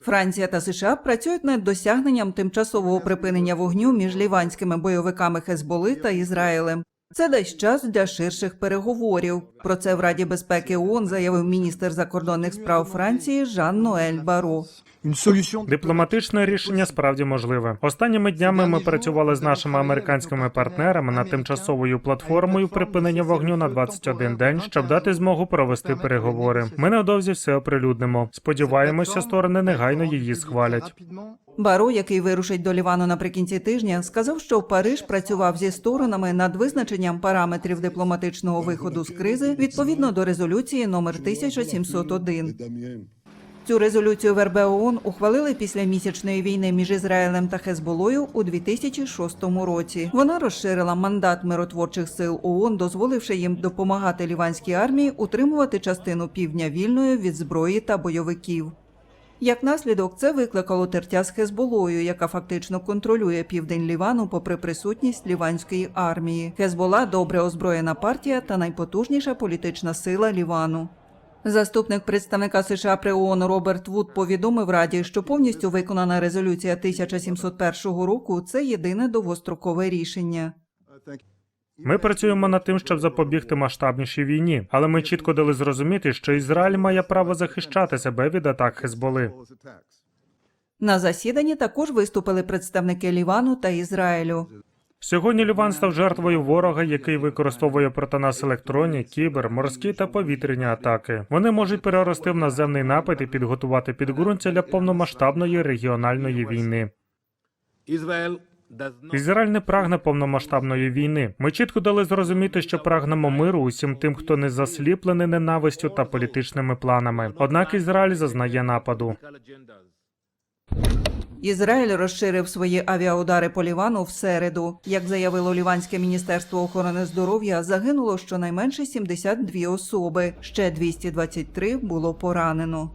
Франція та США працюють над досягненням тимчасового припинення вогню між ліванськими бойовиками Хезболи та Ізраїлем. Це дасть час для ширших переговорів. Про це в Раді безпеки ООН заявив міністр закордонних справ Франції Жан Ноель Баро. Дипломатичне рішення справді можливе. Останніми днями ми працювали з нашими американськими партнерами над тимчасовою платформою припинення вогню на 21 день, щоб дати змогу провести переговори. Ми невдовзі все оприлюднимо. Сподіваємося, сторони негайно її схвалять. Баро, який вирушить до Лівану наприкінці тижня, сказав, що Париж працював зі сторонами над визначенням параметрів дипломатичного виходу з кризи відповідно до резолюції номер 1701. Цю резолюцію в РБ ООН ухвалили після місячної війни між Ізраїлем та Хезболою у 2006 році. Вона розширила мандат миротворчих сил ООН, дозволивши їм допомагати ліванській армії утримувати частину півдня вільною від зброї та бойовиків. Як наслідок, це викликало тертя з Хезболою, яка фактично контролює південь Лівану, попри присутність ліванської армії. Хезбола добре озброєна партія та найпотужніша політична сила Лівану. Заступник представника США при ООН Роберт Вуд повідомив Раді, що повністю виконана резолюція 1701 року це єдине довгострокове рішення. Ми працюємо над тим, щоб запобігти масштабнішій війні, але ми чітко дали зрозуміти, що Ізраїль має право захищати себе від атак Хезболи. На засіданні також виступили представники Лівану та Ізраїлю. Сьогодні Ліван став жертвою ворога, який використовує проти нас електронні, кібер, морські та повітряні атаки. Вони можуть перерости в наземний напад і підготувати підґрунтя для повномасштабної регіональної війни. Ізраїль не прагне повномасштабної війни. Ми чітко дали зрозуміти, що прагнемо миру усім тим, хто не засліплений ненавистю та політичними планами. Однак Ізраїль зазнає нападу. Ізраїль розширив свої авіаудари по Лівану в середу. Як заявило Ліванське міністерство охорони здоров'я, загинуло щонайменше 72 особи. Ще 223 було поранено.